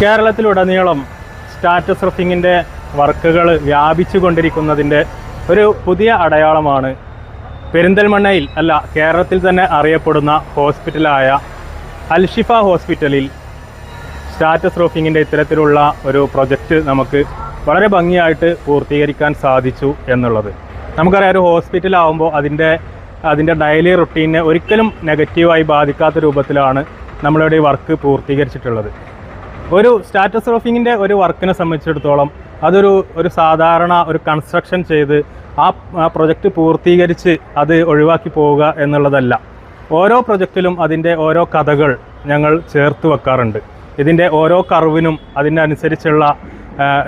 കേരളത്തിലുടനീളം സ്റ്റാറ്റസ് റഫിങ്ങിന്റെ വർക്കുകൾ വ്യാപിച്ചു കൊണ്ടിരിക്കുന്നതിന്റെ ഒരു പുതിയ അടയാളമാണ് പെരിന്തൽമണ്ണയിൽ അല്ല കേരളത്തിൽ തന്നെ അറിയപ്പെടുന്ന ഹോസ്പിറ്റലായ അൽഷിഫ ഹോസ്പിറ്റലിൽ സ്റ്റാറ്റസ് റൂഫിങ്ങിന്റെ ഇത്തരത്തിലുള്ള ഒരു പ്രൊജക്റ്റ് നമുക്ക് വളരെ ഭംഗിയായിട്ട് പൂർത്തീകരിക്കാൻ സാധിച്ചു എന്നുള്ളത്. നമുക്കറിയാം ഒരു ഹോസ്പിറ്റലാവുമ്പോൾ അതിന്റെ അതിന്റെ ഡെയിലി റുട്ടീനെ ഒരിക്കലും നെഗറ്റീവായി ബാധിക്കാത്ത രൂപത്തിലാണ് നമ്മളിവിടെ വർക്ക് പൂർത്തീകരിച്ചിട്ടുള്ളത്. ഒരു സ്റ്റാറ്റസ് റോഫിങ്ങിന്റെ ഒരു വർക്കിനെ സംബന്ധിച്ചിടത്തോളം അതൊരു ഒരു സാധാരണ ഒരു കൺസ്ട്രക്ഷൻ ചെയ്ത് ആ പ്രൊജക്റ്റ് പൂർത്തീകരിച്ച് അത് ഒഴിവാക്കി പോവുക എന്നുള്ളതല്ല. ഓരോ പ്രൊജക്റ്റിലും അതിന്റെ ഓരോ കഥകൾ ഞങ്ങൾ ചേർത്ത് വെക്കാറുണ്ട്. ഇതിന്റെ ഓരോ കർവിനും അതിനനുസരിച്ചുള്ള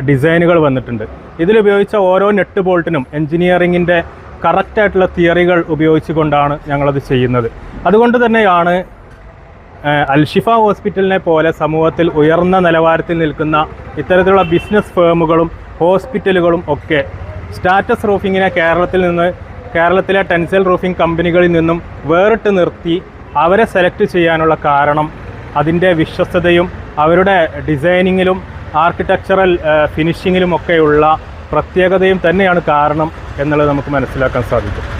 ഡിസൈനുകൾ വന്നിട്ടുണ്ട്. ഇതിലുപയോഗിച്ച ഓരോ നെട്ട് ബോൾട്ടിനും എൻജിനീയറിങ്ങിന്റെ കറക്റ്റായിട്ടുള്ള തിയറികൾ ഉപയോഗിച്ചുകൊണ്ടാണ് ഞങ്ങളത് ചെയ്യുന്നത്. അതുകൊണ്ട് തന്നെയാണ് അൽഷിഫ ഹോസ്പിറ്റലിനെ പോലെ സമൂഹത്തിൽ ഉയർന്ന നിലവാരത്തിൽ നിൽക്കുന്ന ഇത്തരത്തിലുള്ള ബിസിനസ് ഫേമുകളും ഹോസ്പിറ്റലുകളും ഒക്കെ സ്റ്റാറ്റസ് റൂഫിങ്ങിനെ കേരളത്തിൽ നിന്ന് കേരളത്തിലെ ടെൻസൽ റൂഫിംഗ് കമ്പനികളിൽ നിന്നും വേറിട്ട് നിർത്തി അവരെ സെലക്ട് ചെയ്യാനുള്ള കാരണം അതിന്റെ വിശ്വസ്തതയും അവരുടെ ഡിസൈനിങ്ങിലും ആർക്കിടെക്ചറൽ ഫിനിഷിങ്ങിലും ഒക്കെയുള്ള പ്രത്യേകതയും തന്നെയാണ് കാരണം എന്നുള്ളത് നമുക്ക് മനസ്സിലാക്കാൻ സാധിക്കും.